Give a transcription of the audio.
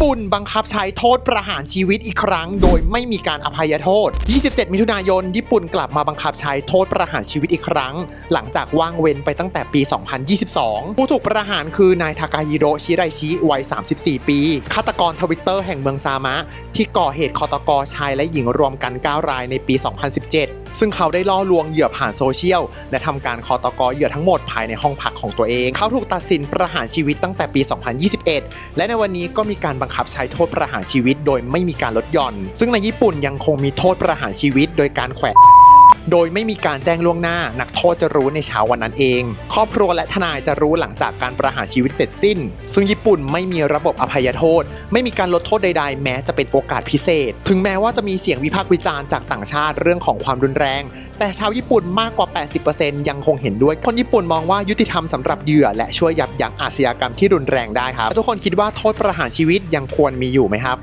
ปุ่นบังคับใช้โทษประหารชีวิตอีกครั้ง โดยไม่มีการอภัยโทษ 27 มิถุนายน ญี่ปุ่นกลับมาบังคับใช้โทษประหารชีวิตอีกครั้ง หลังจากว่างเว้นไปตั้งแต่ปี 2022 ผู้ถูกประหารคือนายทากาฮิโรชิไรชิวัย 34 ปี ฆาตกรทวิตเตอร์แห่งเมืองซามะ ที่ก่อเหตุคอตกชายและหญิงรวมกัน 9 รายในปี 2017 ซึ่งเขาได้ล่อลวงเหยื่อผ่านโซเชียล และทำการคอตกอเหยื่อทั้งหมดภายในห้องพักของตัวเอง เขาถูกตัดสินประหารชีวิตตั้งแต่ปี 2021 และในวันนี้ก็มีการบังคับใช้โทษประหารชีวิต โดยไม่มีการลดหย่อน ซึ่งในญี่ปุ่นยังคงมีโทษประหารชีวิต โดยการแขวน โดยไม่มีการแจ้งล่วงหน้า นักโทษจะรู้ในเช้าวันนั้นเอง ครอบครัวและทนายจะรู้หลังจากการประหารชีวิตเสร็จสิ้น ซึ่งญี่ปุ่นไม่มีระบบอภัยโทษ ไม่มีการลดโทษใดๆ แม้จะเป็นโอกาสพิเศษ ถึงแม้ว่าจะมีเสียงวิพากษ์วิจารณ์จากต่างชาติเรื่องของความรุนแรง แต่ชาวญี่ปุ่นมากกว่า 80%ยังคงเห็นด้วย คนญี่ปุ่นมองว่ายุติธรรมสำหรับเหยื่อ และช่วยยับยั้งอาชญากรรมที่รุนแรงได้ครับ ทุกคนคิดว่าโทษประหารชีวิตยังควรมีอยู่ไหมครับ